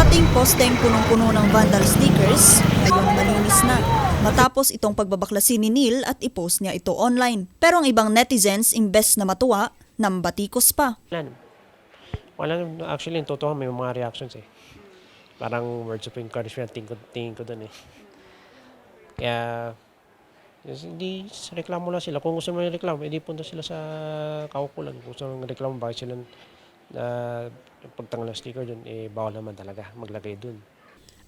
dating posteng punong-puno ng vandal stickers, ngayon malinis na. Matapos itong pagbabaklasin ni Neil at ipost niya ito online. Pero ang ibang netizens, imbes na matuwa, nambatikos pa. Wala. Wala. Actually, yung totoo, may mga reactions eh. Parang words of encouragement, tingin ko, tingin ko dun eh. Kaya, hindi, reklamo lang sila. Kung gusto mo yung reklamo, edi punta sila sa kaukulan. Kung gusto mo reklamo, bakit sila na pagtanggal ng sticker dun, eh, bawal naman talaga maglagay dun.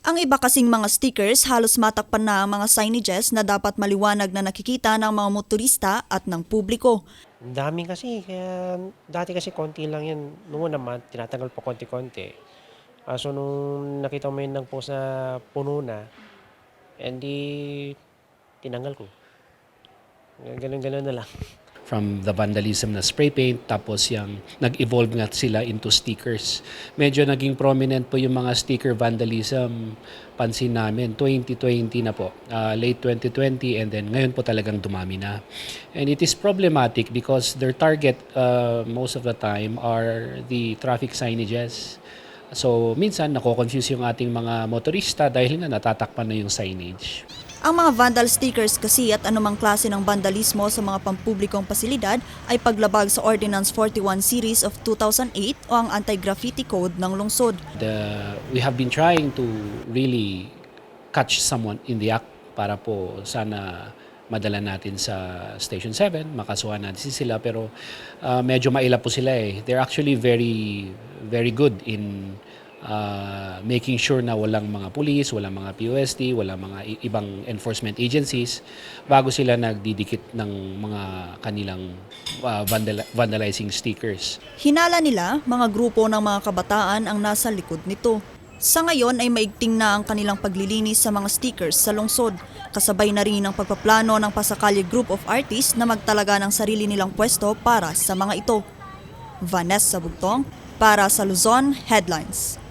Ang iba kasing mga stickers halos matakpan na ang mga signages na dapat maliwanag na nakikita ng mga motorista at ng publiko. Ang dami kasi, kaya dati kasi konti lang yan. Noong naman, tinatanggal pa konti-konti. Kaso nung nakita mo yun nag-post na puno na, hindi tinanggal ko. Ganun-ganun na lang. from the vandalism na spray paint tapos yung nag-evolve nga sila into stickers. Medyo naging prominent po yung mga sticker vandalism pansin namin 2020 na po, uh, late 2020 and then ngayon po talagang dumami na. And it is problematic because their target uh, most of the time are the traffic signages. So minsan nako-confuse yung ating mga motorista dahil nga natatakpan na yung signage. Ang mga vandal stickers kasi at anumang klase ng vandalismo sa mga pampublikong pasilidad ay paglabag sa Ordinance 41 Series of 2008 o ang Anti-Graffiti Code ng lungsod. the we have been trying to really catch someone in the act para po sana madala natin sa Station 7, makasuhan natin sila pero uh, medyo maila po sila eh. They're actually very very good in uh, making sure na walang mga police, walang mga POST, walang mga ibang enforcement agencies bago sila nagdidikit ng mga kanilang uh, vandal- vandalizing stickers. Hinala nila mga grupo ng mga kabataan ang nasa likod nito. Sa ngayon ay maigting na ang kanilang paglilinis sa mga stickers sa lungsod. Kasabay na rin ang pagpaplano ng Pasakali Group of Artists na magtalaga ng sarili nilang pwesto para sa mga ito. Vanessa Bugtong para sa Luzon Headlines.